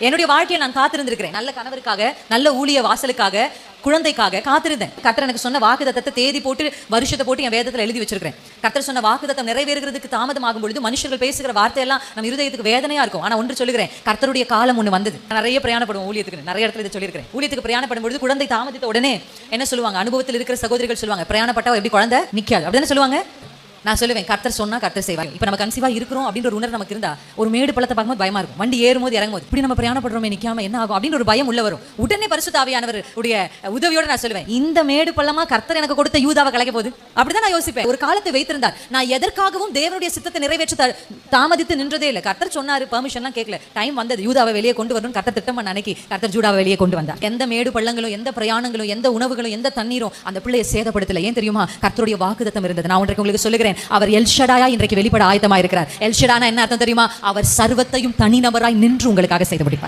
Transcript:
என்னுடைய வாழ்க்கையை நான் காத்திருந்திருக்கிறேன். நல்ல கணவருக்காக நல்ல ஊழிய வாசலுக்காக குழந்தைக்காக காத்திருந்தேன். கர்த்தர் எனக்கு சொன்ன வாக்குதத்தத்தை தேதி போட்டு வருஷத்தை போட்டு என் வேதத்தில் எழுதி வச்சிருக்கிறேன். கர்த்தர் சொன்ன வாக்குதத்தம் நிறைவேறுகிறதுக்கு தாமதமாகும் பொழுது மனுஷர்கள் பேசுகிற வார்த்தையெல்லாம் நம்ம இருதயத்துக்கு வேதனையா இருக்கும். ஆனால் ஒன்று சொல்லுகிறேன் கர்த்தருடைய காலம் ஒன்று வந்தது. நான் நிறைய பிரயாணப்படுவோம் ஊழியத்துக்கு. நிறைய இடத்துல இதை சொல்லியிருக்கிறேன். ஊழியத்துக்கு பிரயாணப்படும் பொழுது குழந்தை தாமதித்த உடனே என்ன சொல்லுவாங்க? அனுபவத்தில் இருக்கிற சகோதரிகள் சொல்லுவாங்க பிரயாணப்பட்டா எப்படி குழந்தை நிக்காது? அப்படின்னு சொல்லுவாங்க? நான் சொல்லுவேன் கர்த்தர் சொன்னா கர்த்தர் செய்வார். இப்போ நம்ம கன்சீவா இருக்கிறோம் அப்படின்ற ஒரு உணர்வு நமக்கு இருந்தா ஒரு மேடு பள்ளத்தை பார்க்கும்போது பயமா இருக்கும். வண்டி ஏறும்போது இறங்கும்போது. இப்படி நம்ம பிரயாணப்படுறோமே நிக்காம என்ன ஆகும் அப்படின்னு ஒரு பயம் உள்ள வரும். உடனே பரிசுத்த ஆவியானவர் உடைய உதவியோட நான் சொல்லுவேன் இந்த மேடு பள்ளமா கர்த்தர் எனக்கு கொடுத்த யூதாவை கலைக்க போகுது? அப்படிதான் நான் யோசிப்பேன். ஒரு காலத்தை வைத்திருந்தார் நான் எதற்காகவும் தேவனுடைய சித்தத்தை நிறைவேற்ற தாமதித்து நின்றதே இல்லை. கர்த்தர் சொன்னாரு பெர்மிஷன்லாம் கேட்கல. டைம் வந்தது யூதாவை வெளியே கொண்டு வரணும் கர்த்தர் திட்டம் பண்ண அன்னைக்கு கர்த்தர் ஜூடாவை வெளியே கொண்டு வந்தார். எந்த மேடு பள்ளங்களும் எந்த பிரயாணங்களும் எந்த உணவுகளும் எந்த தண்ணீரும் அந்த பிள்ளையை சேதப்படுத்தல. ஏன் தெரியுமா? கர்த்தருடைய வாக்குத்தத்தம் இருந்தது. நான் ஒன்றைக்கு உங்களுக்கு சொல்லுகிறேன் அவர் எல்ஷடாயா இன்றைக்கு வெளிப்பட ஆயத்தமா இருக்கிறார் எல்ஷடானா என்ன அர்த்தம் தெரியுமா? அவர் சர்வத்தையும் தனிநபராய் நின்று உங்களுக்காக செய்து முடிப்பார்.